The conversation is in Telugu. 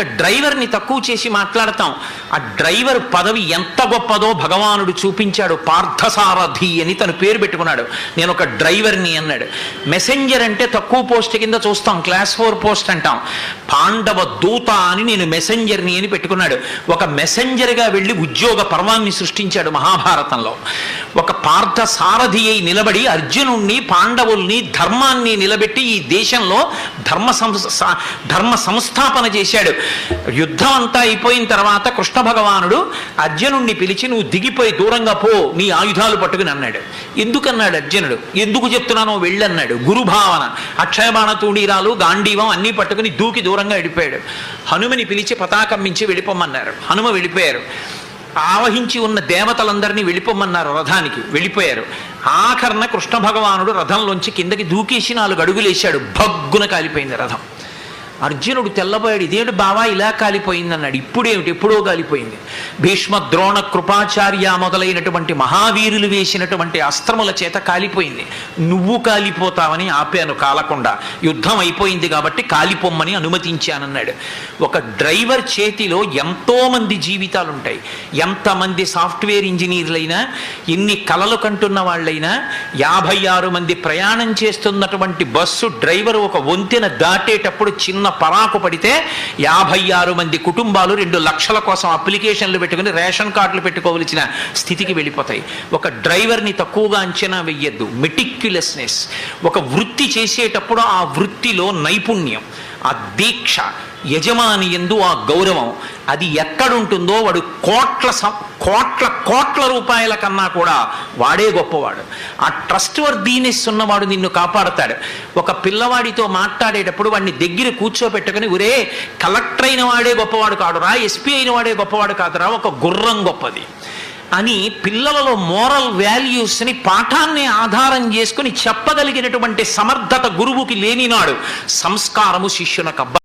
ఒక డ్రైవర్ని తక్కువ చేసి మాట్లాడతాం. ఆ డ్రైవర్ పదవి ఎంత గొప్పదో భగవానుడు చూపించాడు. పార్థసారథి అని తను పేరు పెట్టుకున్నాడు. నేను ఒక డ్రైవర్ని అన్నాడు. మెసెంజర్ అంటే తక్కువ పోస్ట్ కింద చూస్తాం. క్లాస్ ఫోర్ పోస్ట్ అంటాం. పాండవ దూత అని నేను మెసెంజర్ని అని పెట్టుకున్నాడు. ఒక మెసెంజర్గా వెళ్ళి ఉద్యోగ పర్వాన్ని సృష్టించాడు మహాభారతంలో. ఒక పార్థ సారథి అయి నిలబడి అర్జునుణ్ణి పాండవుల్ని ధర్మాన్ని నిలబెట్టి ఈ దేశంలో ధర్మ సంస్థ ధర్మ సంస్థాపన చేశాడు. యుద్ధం అంతా అయిపోయిన తర్వాత కృష్ణ భగవానుడు అర్జునుణ్ణి పిలిచి నువ్వు దిగిపోయి దూరంగా పో నీ ఆయుధాలు పట్టుకుని అన్నాడు. ఎందుకన్నాడు అర్జునుడు? ఎందుకు చెప్తున్నానో వెళ్ళన్నాడు. గురుభావన అక్షయబాణ తూడీరాలు గాంధీవం అన్నీ పట్టుకుని దూకి దూరంగా వెళ్ళిపోయాడు హనుమని పిలిచి పతాకం మించి వెళ్ళిపోమన్నారు. హనుమ వెళ్ళిపోయారు. ఆవహించి ఉన్న దేవతలందరినీ వెళ్ళిపోమన్నారు రథానికి. వెళ్ళిపోయారు. ఆఖరణ కృష్ణ భగవానుడు రథంలోంచి కిందకి దూకేసి నాలుగు అడుగులేశాడు. భగ్గున కాలిపోయింది రథం. అర్జునుడు తెల్లబోయాడు. ఇదేమిటి బావా? ఇలా కాలిపోయింది అన్నాడు ఇప్పుడేమిటి? ఎప్పుడో కాలిపోయింది. భీష్మ ద్రోణ కృపాచార్య మొదలైనటువంటి మహావీరులు వేసినటువంటి అస్త్రముల చేత కాలిపోయింది. నువ్వు కాలిపోతావని ఆపాను కాలకుండా. యుద్ధం అయిపోయింది కాబట్టి కాలిపోమ్మని అనుమతించానన్నాడు. ఒక డ్రైవర్ చేతిలో ఎంతో మంది ఎంతమంది సాఫ్ట్వేర్ ఇంజనీర్లైనా ఎన్ని కలలు కంటున్న వాళ్ళైనా యాభై ఆరు మంది ప్రయాణం చేస్తున్నటువంటి బస్సు డ్రైవర్ ఒక వంతెన దాటేటప్పుడు చిన్న పరాకు పడితే యాభై ఆరు మంది కుటుంబాలు రెండు లక్షల కోసం అప్లికేషన్లు పెట్టుకుని రేషన్ కార్డులు పెట్టుకోవలసిన స్థితికి వెళ్ళిపోతాయి. ఒక డ్రైవర్ని తక్కువగా అంచనా వెయ్యొద్దు. మెటిక్యులస్నెస్. ఒక వృత్తి చేసేటప్పుడు ఆ వృత్తిలో నైపుణ్యం. ఆ దీక్ష యజమాని ఎందు ఆ గౌరవం. అది ఎక్కడుంటుందో వాడు కోట్ల కోట్ల కోట్ల రూపాయల కన్నా కూడా వాడే గొప్పవాడు. ఆ ట్రస్ట్ వర్దీనెస్ ఉన్నవాడు నిన్ను కాపాడతాడు. ఒక పిల్లవాడితో మాట్లాడేటప్పుడు వాడిని దగ్గర కూర్చోబెట్టుకుని ఒరే కలెక్టర్ అయిన వాడే గొప్పవాడు కాదురా ఎస్పీ అయిన వాడే గొప్పవాడు కాదురా ఒక గుర్రం గొప్పది. అని పిల్లలలో మోరల్ వాల్యూస్ని పాఠాన్ని ఆధారం చేసుకుని చెప్పగలిగినటువంటి సమర్థత గురువుకి లేనినాడు. సంస్కారము శిష్యునకు